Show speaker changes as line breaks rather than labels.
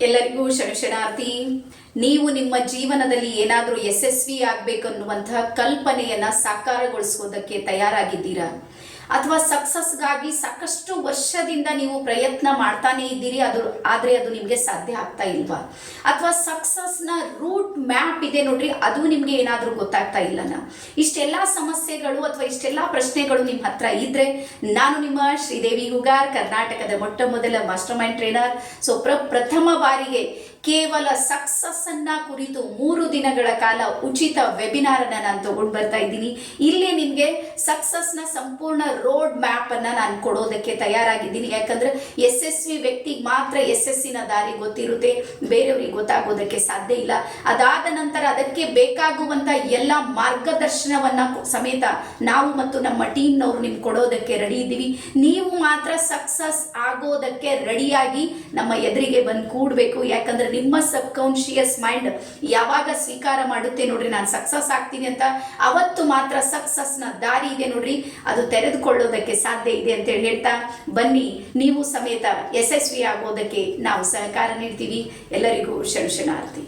ಎಲ್ಲರಿಗೂ ಶರಣಾರ್ಥಿ ನೀವು ನಿಮ್ಮ ಜೀವನದಲ್ಲಿ ಏನಾದರೂ ಯಶಸ್ವಿ ಆಗಬೇಕನ್ನುವಂತಹ ಕಲ್ಪನೆಯನ್ನ ಸಾಕಾರಗೊಳಿಸುವುದಕ್ಕೆ ತಯಾರಾಗಿದ್ದೀರಾ? ಅಥವಾ ಸಕ್ಸಸ್ಗಾಗಿ ಸಾಕಷ್ಟು ವರ್ಷದಿಂದ ನೀವು ಪ್ರಯತ್ನ ಮಾಡ್ತಾನೆ ಇದ್ದೀರಿ, ಅದು ಆದರೆ ಅದು ನಿಮಗೆ ಸಾಧ್ಯ ಆಗ್ತಾ ಇಲ್ವಾ? ಅಥವಾ ಸಕ್ಸಸ್ನ ರೂಟ್ ಮ್ಯಾಪ್ ಇದೆ ನೋಡ್ರಿ, ಅದು ನಿಮಗೆ ಏನಾದರೂ ಗೊತ್ತಾಗ್ತಾ ಇಲ್ಲನ ಇಷ್ಟೆಲ್ಲ ಸಮಸ್ಯೆಗಳು ಅಥವಾ ಇಷ್ಟೆಲ್ಲ ಪ್ರಶ್ನೆಗಳು ನಿಮ್ಮ ಹತ್ರ ಇದ್ದರೆ ನಾನು ನಿಮ್ಮ ಶ್ರೀದೇವಿ ಹುಗಾರ್, ಕರ್ನಾಟಕದ ಮೊಟ್ಟ ಮೊದಲ ಮಾಸ್ಟರ್ ಮೈಂಡ್ ಟ್ರೈನರ್ ಸೊ ಪ್ರ, ಪ್ರಥಮ ಬಾರಿಗೆ ಕೇವಲ ಸಕ್ಸಸ್ ಅನ್ನ ಕುರಿತು ಮೂರು ದಿನಗಳ ಕಾಲ ಉಚಿತ ವೆಬಿನಾರ್ ಅನ್ನ ನಾನು ತಗೊಂಡು ಬರ್ತಾ ಇದ್ದೀನಿ. ಇಲ್ಲಿ ನಿಮಗೆ ನ ಸಂಪೂರ್ಣ ರೋಡ್ ಮ್ಯಾಪ್ ಅನ್ನ ನಾನು ಕೊಡೋದಕ್ಕೆ ತಯಾರಾಗಿದ್ದೀನಿ. ಯಾಕಂದ್ರೆ ಯಶಸ್ವಿ ವ್ಯಕ್ತಿಗೆ ಮಾತ್ರ ಯಶಸ್ಸಿನ ದಾರಿ ಗೊತ್ತಿರುತ್ತೆ. ಬೇರೆಯವ್ರಿಗೆ ಗೊತ್ತಾಗೋದಕ್ಕೆ ಸಾಧ್ಯ ಇಲ್ಲ. ಅದಾದ ನಂತರ ಅದಕ್ಕೆ ಬೇಕಾಗುವಂತ ಎಲ್ಲ ಮಾರ್ಗದರ್ಶನವನ್ನ ಸಮೇತ ನಾವು ಮತ್ತು ನಮ್ಮ ಟೀಮ್ನವರು ನಿಮ್ಗೆ ಕೊಡೋದಕ್ಕೆ ರೆಡಿ ಇದ್ದೀವಿ. ನೀವು ಮಾತ್ರ ಸಕ್ಸಸ್ ಆಗೋದಕ್ಕೆ ರೆಡಿಯಾಗಿ ನಮ್ಮ ಎದುರಿಗೆ ಬಂದು ಕೂಡಬೇಕು. ಯಾಕಂದ್ರೆ ನಿಮ್ಮ ಸಬ್ ಕಾನ್ಶಿಯಸ್ ಮೈಂಡ್ ಯಾವಾಗ ಸ್ವೀಕಾರ ಮಾಡುತ್ತೆ ನೋಡ್ರಿ, ನಾನು ಸಕ್ಸಸ್ ಆಗ್ತೀನಿ ಅಂತ ಅವತ್ತು ಮಾತ್ರ ಸಕ್ಸಸ್ನ ದಾರಿ ಇದೆ ನೋಡ್ರಿ, ಅದು ತೆರೆದುಕೊಳ್ಳೋದಕ್ಕೆ ಸಾಧ್ಯ ಇದೆ ಅಂತೇಳಿ ಹೇಳ್ತಾ ಬನ್ನಿ. ನೀವು ಸಮೇತ ಯಶಸ್ವಿ ಆಗೋದಕ್ಕೆ ನಾವು ಸಹಕಾರ ನೀಡ್ತೀವಿ. ಎಲ್ಲರಿಗೂ ಶರಣಾರ್ಥಿ